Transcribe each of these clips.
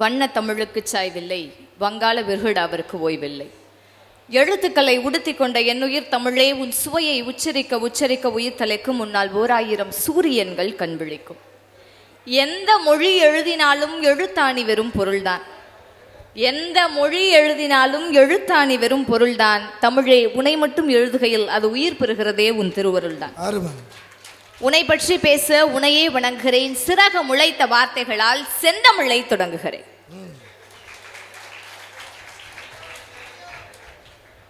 வண்ண தமிழுக்கு சாய்வில்லை வங்காள விருகடு அவருக்கு ஓய்வில்லை. எழுத்துக்களை உடுத்தி கொண்ட என்னுயிர் தமிழே உன் சுவையை உச்சரிக்க உச்சரிக்க உயிர் தலைக்கும் முன்னால் ஓராயிரம் சூரியன்கள் கண்விழிக்கும் எந்த மொழி எழுதினாலும் எழுத்தாணி வெறும் பொருள்தான். எந்த மொழி எழுதினாலும் எழுத்தாணி வெறும் பொருள்தான். தமிழே உனை மட்டும் எழுதுகையில் அது உயிர் பெறுகிறதே உன் திருவருள்தான். உன்னை பற்றி பேச உனையே வணங்குகிறேன். சிறக முளைத்த வார்த்தைகளால் செந்தமிழை தொடங்குகிறேன்.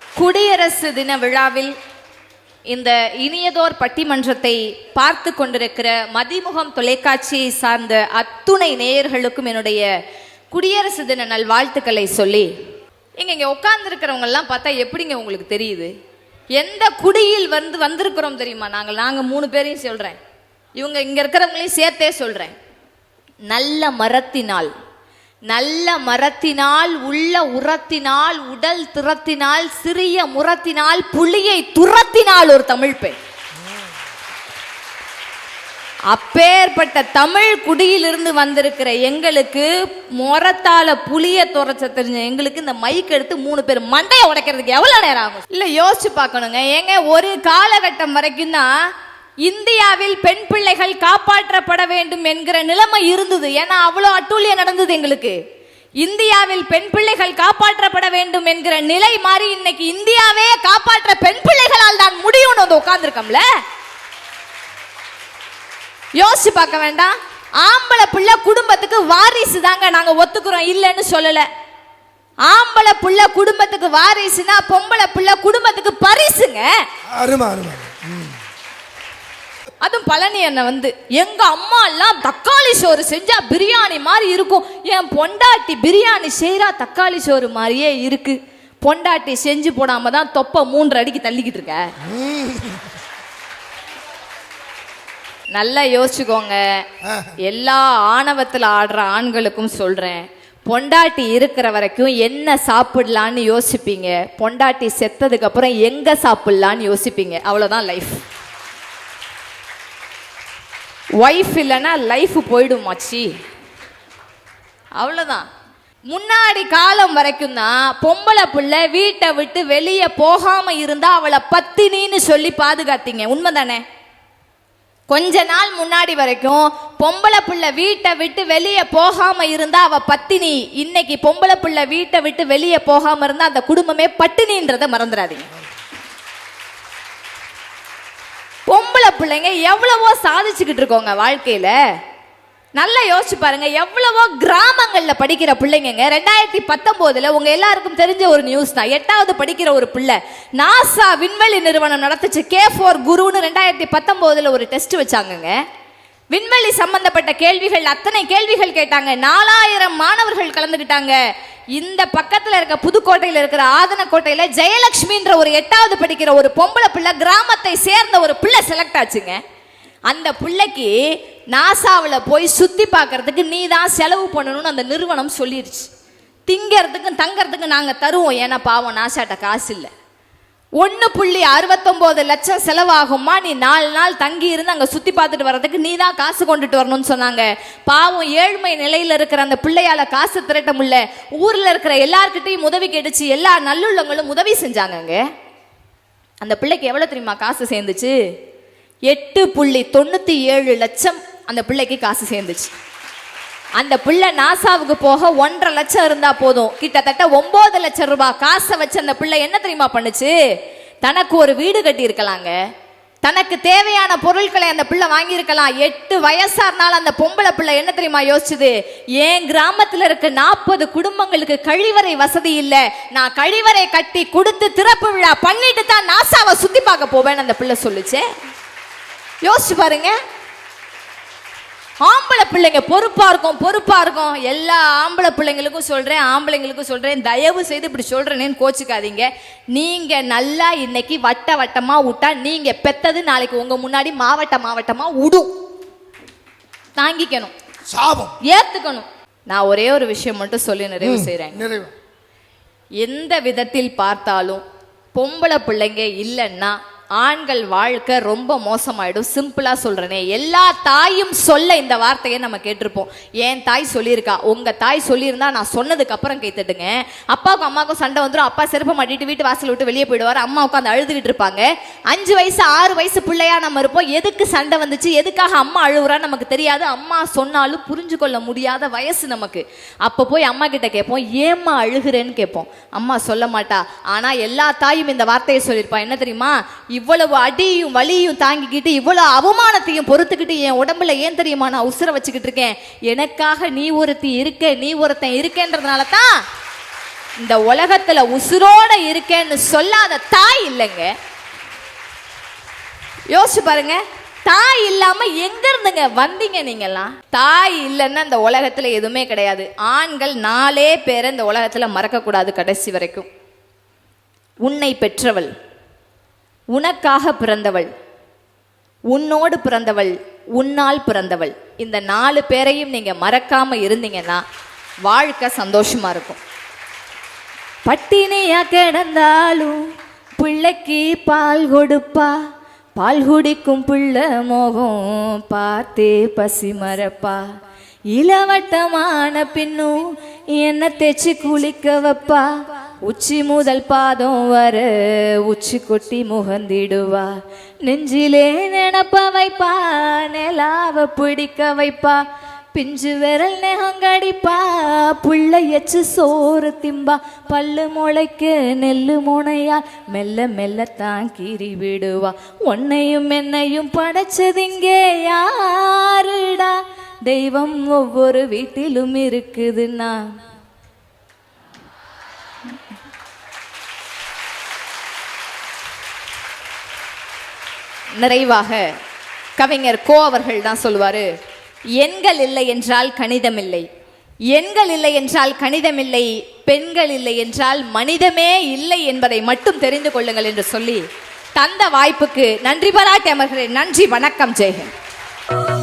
குடியரசு தின விழாவில் இந்த இனியதோர் பட்டிமன்றத்தை பார்த்து கொண்டிருக்கிற மதிமுகம் தொலைக்காட்சியை சார்ந்த அத்துணை நேயர்களுக்கும் என்னுடைய குடியரசு தின நல்வாழ்த்துக்களை சொல்லி இங்க இங்க உட்கார்ந்துருக்கிறவங்க எல்லாம் பார்த்தா எப்படிங்க உங்களுக்கு தெரியுது? எந்த குடியில் வந்து வந்திருக்கிறோம் தெரியுமா? நாங்கள் நாங்கள் மூணு பேரையும் சொல்கிறேன் இவங்க இங்கே இருக்கிறவங்களையும் சேர்த்தே சொல்கிறேன் நல்ல மரத்தினால் நல்ல மரத்தினால் உள்ள உரத்தினால் உடல் திறத்தினால் சிறிய முரத்தினால் புலியை துரத்தினால் ஒரு தமிழ் பெண். அப்பேற்பட்ட தமிழ் குடியிலிருந்து வந்திருக்கிற எங்களுக்கு முரத்தால புளிய துறைச்ச தெரிஞ்ச எங்களுக்கு இந்த மைக் எடுத்து மூணு பேர் மண்டையை உடைக்கிறதுக்கு எவ்வளோ நேரம் ஆகும்? இல்லை யோசிச்சு பார்க்கணுங்க. ஏங்க ஒரு காலகட்டம் வரைக்கும் தான் இந்தியாவில் பெண் பிள்ளைகள் காப்பாற்றப்பட வேண்டும் என்கிற நிலைமை இருந்தது. ஏன்னா அவ்வளோ அட்டூழியம் நடந்தது எங்களுக்கு. இந்தியாவில் பெண் பிள்ளைகள் காப்பாற்றப்பட வேண்டும் என்கிற நிலை மாறி இன்னைக்கு இந்தியாவே காப்பாற்ற பெண் பிள்ளைகளால் தான் முடியும்னு வந்து உட்கார்ந்துருக்கோம்ல? யோசிச்சு பார்க்க வேண்டாம். ஆம்பளை பிள்ளை குடும்பத்துக்கு வாரிசு தாங்க நாங்க ஒத்துக்கிறோம். இல்லைன்னு சொல்லல. ஆம்பளை பிள்ளை குடும்பத்துக்கு வாரிசுனா பொம்பளை பிள்ளை குடும்பத்துக்கு பரிசுங்க. அருமை அருமை. அதுவும் பழனி அண்ணன் வந்து எங்க அம்மா எல்லாம் தக்காளி சோறு செஞ்சா பிரியாணி மாதிரி இருக்கும். என் பொண்டாட்டி பிரியாணி செய்றா தக்காளி சோறு மாதிரியே இருக்கு. பொண்டாட்டி செஞ்சு போடாம தான் தொப்பை மூன்று அடிக்கு தள்ளிக்கிட்டு இருக்க. நல்லா யோசிச்சுக்கோங்க. எல்லா ஆணவத்துல ஆடுற ஆண்களுக்கும் சொல்றேன். பொண்டாட்டி இருக்கிற வரைக்கும் என்ன சாப்பிடலான்னு யோசிப்பீங்க? பொண்டாட்டி செத்ததுக்கு அப்புறம் எங்க சாப்பிடலான்னு யோசிப்பீங்க? அவ்வளவுதான் லைஃப் ஒய்ஃப் இல்லைன்னா லைஃப் போயிடும் மச்சி. அவ்வளோதான் முன்னாடி காலம் வரைக்கும் தான் பொம்பளை புள்ள வீட்டை விட்டு வெளியே போகாம இருந்தா அவளை பத்தினின்னு சொல்லி பாதுகாத்தீங்க. உண்மைதானே? கொஞ்ச நாள் முன்னாடி வரைக்கும் பொம்பளை புள்ள வீட்டை விட்டு வெளியே போகாம இருந்தா அவ பத்தினி. இன்னைக்கு பொம்பளை புள்ள வீட்டை விட்டு வெளியே போகாம இருந்தா அந்த குடும்பமே பட்டினின்றத மறந்துடாதீங்க. பொம்பளை பிள்ளைங்க எவ்வளவோ சாதிச்சுக்கிட்டு இருக்கோங்க வாழ்க்கையில. நல்லா யோசிச்சு பாருங்க எவ்வளவோ கிராமங்களில் படிக்கிற பிள்ளைங்க ரெண்டாயிரத்தி பத்தொம்போதுல உங்க எல்லாருக்கும் தெரிஞ்ச ஒரு நியூஸ் தான். எட்டாவது படிக்கிற ஒரு பிள்ளை நாசா விண்வெளி நிறுவனம் நடத்துச்சு கே ஃபோர் குருன்னு ரெண்டாயிரத்தி பத்தொம்போதுல ஒரு டெஸ்ட் வச்சாங்கங்க. விண்வெளி சம்பந்தப்பட்ட கேள்விகள் அத்தனை கேள்விகள் கேட்டாங்க. நாலாயிரம் மாணவர்கள் கலந்துக்கிட்டாங்க இந்த பக்கத்துல இருக்க புதுக்கோட்டையில இருக்கிற ஆதனக்கோட்டையில் ஜெயலட்சுமின்ற ஒரு எட்டாவது படிக்கிற ஒரு பொம்பளை பிள்ளை கிராமத்தை சேர்ந்த ஒரு பிள்ளை செலக்ட் ஆச்சுங்க. அந்த பிள்ளைக்கு நாசாவில் போய் சுற்றி பார்க்கறதுக்கு நீ தான் செலவு பண்ணணும்னு அந்த நிறுவனம் சொல்லிடுச்சு திங்கிறதுக்கும் தங்கறதுக்கும் நாங்கள் தருவோம். ஏன்னா பாவம் நாசாட்ட காசு இல்லை. ஒன்று புள்ளி அறுபத்தொம்போது லட்சம் செலவாகுமா நீ நாலு நாள் தங்கி இருந்து அங்கே சுற்றி பார்த்துட்டு வர்றதுக்கு நீ தான் காசு கொண்டுட்டு வரணும்னு சொன்னாங்க. பாவம் ஏழ்மை நிலையில் இருக்கிற அந்த பிள்ளையால் காசு திரட்ட முடியல. ஊரில் இருக்கிற எல்லார்கிட்டையும் உதவி கெடுச்சு எல்லா நல்லுள்ளங்களும் உதவி செஞ்சாங்கங்க அந்த பிள்ளைக்கு எவ்வளோ தெரியுமா காசு சேர்ந்துச்சு? எட்டு புள்ளி தொண்ணூற்றி ஏழு லட்சம் அந்த பிள்ளைக்கு காசு சேர்ந்துச்சு. அந்த பிள்ளை நாசாவுக்கு போக ஒன்றரை லட்சம் இருந்தா போதும். கிட்டத்தட்ட ஒன்பது லட்சம் ரூபாய் காசை வச்சு அந்த பிள்ளை என்ன தெரியுமா பண்ணுச்சு? தனக்கு ஒரு வீடு கட்டி இருக்கலாங்க தனக்கு தேவையான பொருட்களை அந்த பிள்ளை வாங்கியிருக்கலாம். எட்டு வயசா இருந்தாலும் அந்த பொம்பளை பிள்ளை என்ன தெரியுமா யோசிச்சுது? என் கிராமத்துல இருக்க நாற்பது குடும்பங்களுக்கு கழிவறை வசதி இல்ல. நான் கழிவறை கட்டி கொடுத்து திறப்பு விழா பண்ணிட்டு தான் நாசாவை சுத்தி பார்க்க போவேன்னு அந்த பிள்ளை சொல்லுச்சே. யோசிச்சு பாருங்க. ஆம்பளை பிள்ளைங்க பொறுப்பா இருக்கும் பொறுப்பா இருக்கும். எல்லா ஆம்பளை பிள்ளைங்களுக்கும் சொல்றேன் ஆம்பளைங்களுக்கும் சொல்றேன். தயவு செய்து இப்படி சொல்றேனேன்னு கோச்சிக்காதீங்க. நீங்க நல்லா இன்னைக்கு வட்ட வட்டமா விட்டா நீங்க பெத்தது நாளைக்கு உங்க முன்னாடி மாவட்ட மாவட்டமா விடும். தாங்கிக்கணும். சாபம். ஏத்துக்கணும். நான் ஒரே ஒரு விஷயம் மட்டும் சொல்லி நிறைவு செய்றேன். எந்த விதத்தில் பார்த்தாலும் பொம்பளை பிள்ளைங்க இல்லைன்னா ஆண்கள் வாழ்க்கை ரொம்ப மோசமாயிடும். சிம்பிளாக சொல்கிறேனே எல்லா தாயும் சொல்ல இந்த வார்த்தையை நம்ம கேட்டிருப்போம். என் தாய் சொல்லியிருக்கா. உங்க தாய் சொல்லியிருந்தா நான் சொன்னதுக்கு அப்புறம் கேத்துட்டுங்க அப்பாவுக்கும் அம்மாவுக்கும் சண்டை வந்துடும் அப்பா செருப்பை மாட்டிட்டு வீட்டு வாசல் விட்டு வெளியே போயிடுவார். அம்மா உட்காந்து அழுதுகிட்டு இருப்பாங்க. அஞ்சு வயசு ஆறு வயசு பிள்ளையா நம்ம இருப்போம். எதுக்கு சண்டை வந்துச்சு? எதுக்காக அம்மா அழுகுறான்னு நமக்கு தெரியாது. அம்மா சொன்னாலும் புரிஞ்சு கொள்ள முடியாத வயசு நமக்கு. அப்போ போய் அம்மா கிட்ட கேட்போம். ஏம்மா அழுகுறேன்னு கேட்போம். அம்மா சொல்ல மாட்டா. ஆனால் எல்லா தாயும் இந்த வார்த்தையை சொல்லியிருப்பா. என்ன தெரியுமா? இவ்வளவு அடியும் வலியும் தாங்கிக்கிட்டு இவ்வளவு அவமானத்தையும் பொறுத்துக்கிட்டு என் உடம்புல ஏன் தெரியுமா நான் உசுர வச்சுக்கிட்டு இருக்கேன்? எனக்காக நீ ஒருத்தி இருக்க நீ ஒருத்தன் இருக்கேன்றதுனால தான் இந்த உலகத்துல உசுரோட இருக்கேன்னு சொல்லாத தாய் இல்லைங்க. யோசிச்சு பாருங்க தாய் இல்லாம எங்க இருந்துங்க வந்தீங்க நீங்கெல்லாம்? தாய் இல்லைன்னா இந்த உலகத்துல எதுவுமே கிடையாது. ஆண்கள் நாலே பேரை இந்த உலகத்துல மறக்க கூடாது கடைசி வரைக்கும். உன்னை பெற்றவள். உனக்காக பிறந்தவள். உன்னோடு பிறந்தவள் உன்னால் பிறந்தவள். இந்த நாலு பேரையும் நீங்கள் மறக்காமல் இருந்தீங்கன்னா வாழ்க்கை சந்தோஷமா இருக்கும். பட்டினியா கிடந்தாலும் பிள்ளைக்கு பால் கொடுப்பா. பால் குடிக்கும் பிள்ளை மோகம் பார்த்தே பசி மறப்பா. இளவட்டமான பின்னும் என்ன தேச்சு குளிக்க வைப்பா. உச்சி முதல் பாதம் வர உச்சி கொட்டி முகந்திடுவா. நெஞ்சிலே நினப்ப வைப்பா நிலாவ பிடிக்க வைப்பா. பிஞ்சு விரல் நெகங்கடிப்பா புள்ள எச்சு சோறு திம்பா. பல்லு முளைக்கு நெல்லு முனையா மெல்ல மெல்ல தான் கீறி விடுவா. உன்னையும் என்னையும் படைச்சதிங்கே யாருடா? தெய்வம் ஒவ்வொரு வீட்டிலும் இருக்குதுன்னா நிறைவாக கவிஞர் கோ அவர்கள் தான் சொல்லுவார் எண்கள் இல்லை என்றால் கணிதம் இல்லை எண்கள் இல்லை என்றால் கணிதம் இல்லை பெண்கள் இல்லை என்றால் மனிதமே இல்லை என்பதை மட்டும் தெரிந்து கொள்ளுங்கள் என்று சொல்லி தந்த வாய்ப்புக்கு நன்றி பாராட்டி அமர்கிறேன். நன்றி வணக்கம் ஜெயகன்